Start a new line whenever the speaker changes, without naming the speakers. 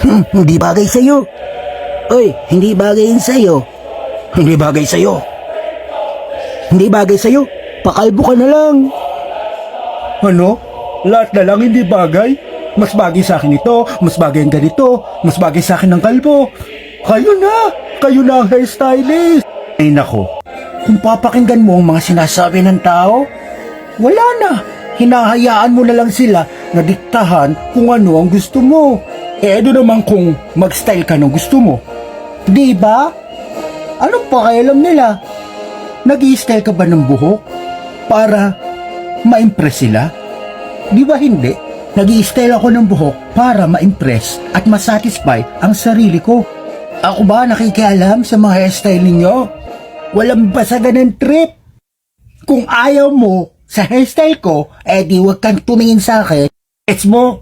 Hmm, hindi bagay sa'yo. Oy, hindi bagay yun sa'yo. Hindi bagay sa'yo. Hindi bagay sa'yo. Pakalbo ka na lang.
Ano? Lahat na lang hindi bagay? Mas bagay sa akin ito, mas bagay ang ganito, mas bagay sa akin ang kalbo. Kayo na! Kayo na ang hairstylist! Ay nako, kung papakinggan mo ang mga sinasabi ng tao, wala na. Hinahayaan mo na lang sila na diktahan kung ano ang gusto mo. Eh, ano naman kung mag-style ka ng gusto mo? Di ba? Anong pakialam nila? Nag-i-style ka ba ng buhok? Para ma-impress sila? Di ba hindi? nag style ako ng buhok para ma-impress at masatisfy ang sarili ko. Ako ba nakikialam sa mga hairstyle ninyo? Walang basagan ng trip. Kung ayaw mo sa hairstyle ko, eh di wag kang tumingin sa akin. Gets mo?